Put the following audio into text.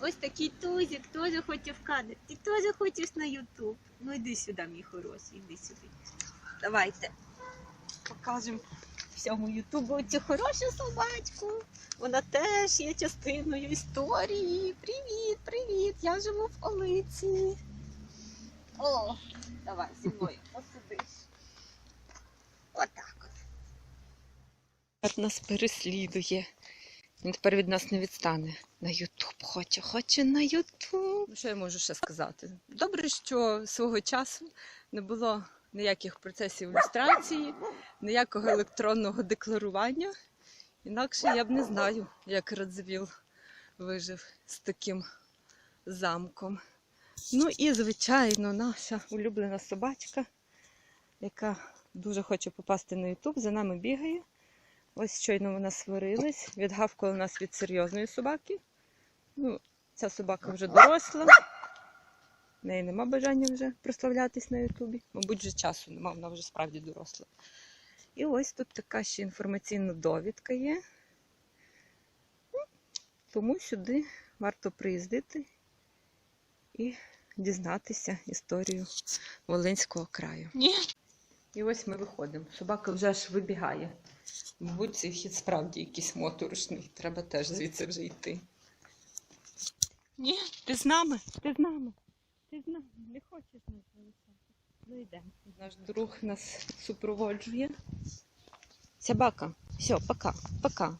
Ось такий тузик теж хоче в кадр. Ти теж хочеш на Ютуб. Ну йди сюди, мій хороший, йди сюди. Давайте покажемо всьому Ютубу цю хорошу собачку. Вона теж є частиною історії. Привіт, привіт! Я живу в Олиці. О, давай зі мною посидиш. Отак. от. Нас переслідує. Він тепер від нас не відстане. На Ютуб хоче, хоче на Ютуб. Ну, Що я можу ще сказати? Добре, що свого часу не було ніяких процесів люстрації, ніякого електронного декларування. Інакше я б не знаю, як Радзивіл вижив з таким замком. Ну і, звичайно, наша улюблена собачка, яка дуже хоче попасти на Ютуб, за нами бігає. Ось щойно вона сварилась, відгавкала нас від серйозної собаки. Ну, ця собака вже доросла. В неї нема бажання вже прославлятись на Ютубі. Мабуть, вже часу нема, вона вже справді доросла. І ось тут така ще інформаційна довідка є. Ну, Тому сюди варто приїздити і дізнатися історію Волинського краю. Ні. І ось ми виходимо. Собака вже аж вибігає. Мабуть, цей хід справді якийсь моторошний. Треба теж звідси вже йти. Ні. Ти з нами? Ти з нами. Ти з нами. Не хочеш нас залишати. Ну йдемо. Наш друг нас супроводжує. Собака. Все, пока, пока.